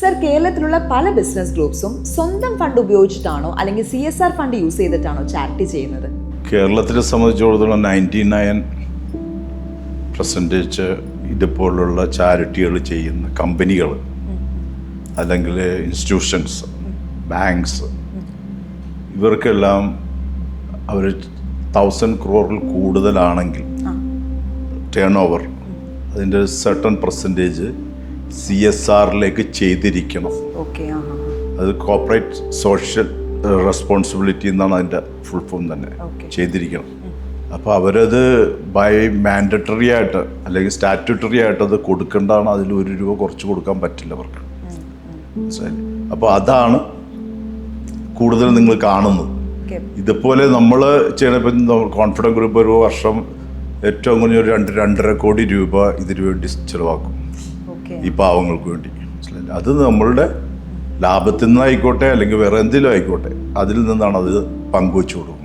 Sir കേരളത്തിലുള്ള പല business ഗ്രൂപ്പ്സും സ്വന്തം ഫണ്ട് ഉപയോഗിച്ചിട്ടാണോ അല്ലെങ്കിൽ C S R fund use ചെയ്തിട്ടാണോ charity ചെയ്യുന്നത്? കേരളത്തിനെ സംബന്ധിച്ചിടത്തോളം നയന്റി നയൻ പെർസെന്റേജ് ഇതുപോലുള്ള ചാരിറ്റികൾ ചെയ്യുന്ന കമ്പനികൾ അല്ലെങ്കിൽ ഇൻസ്റ്റിറ്റ്യൂഷൻസ് ബാങ്ക്സ് ഇവർക്കെല്ലാം അവർ തൗസൻഡ് ക്രോറിൽ കൂടുതലാണെങ്കിൽ ടേൺ ഓവർ അതിന്റെ സെർട്ടൺ പെർസെന്റേജ് സി എസ് ആറിലേക്ക് ചെയ്തിരിക്കണം. അത് കോപ്പറേറ്റ് സോഷ്യൽ റെസ്പോൺസിബിലിറ്റി എന്നാണ് അതിന്റെ ഫുൾ ഫോം തന്നെ. ചെയ്തിരിക്കണം. അപ്പോൾ അവരത് ബൈ മാൻഡറ്ററി ആയിട്ട് അല്ലെങ്കിൽ സ്റ്റാറ്റ്യൂട്ടറി ആയിട്ട് അത് കൊടുക്കേണ്ടതാണ്. അതിൽ ഒരു രൂപ കുറച്ച് കൊടുക്കാൻ പറ്റില്ല അവർക്ക്. മനസ്സിലായി അപ്പോൾ അതാണ് കൂടുതൽ നിങ്ങൾ കാണുന്നത്. ഇതുപോലെ നമ്മൾ ചെയ്യണപ്പോൾ കോൺഫിഡൻസ് ഗ്രൂപ്പ് ഒരു വർഷം ഏറ്റവും കുറഞ്ഞ ഒരു രണ്ട് രണ്ടര കോടി രൂപ ഇതിനു വേണ്ടി ചിലവാക്കും. ഈ പാവങ്ങൾക്ക് വേണ്ടി. അത് നമ്മളുടെ ലാഭത്തിൽ നിന്നായിക്കോട്ടെ അല്ലെങ്കിൽ വേറെ എന്തെങ്കിലും ആയിക്കോട്ടെ അതിൽ നിന്നാണ് അത് പങ്കുവെച്ചു കൊടുക്കുന്നത്.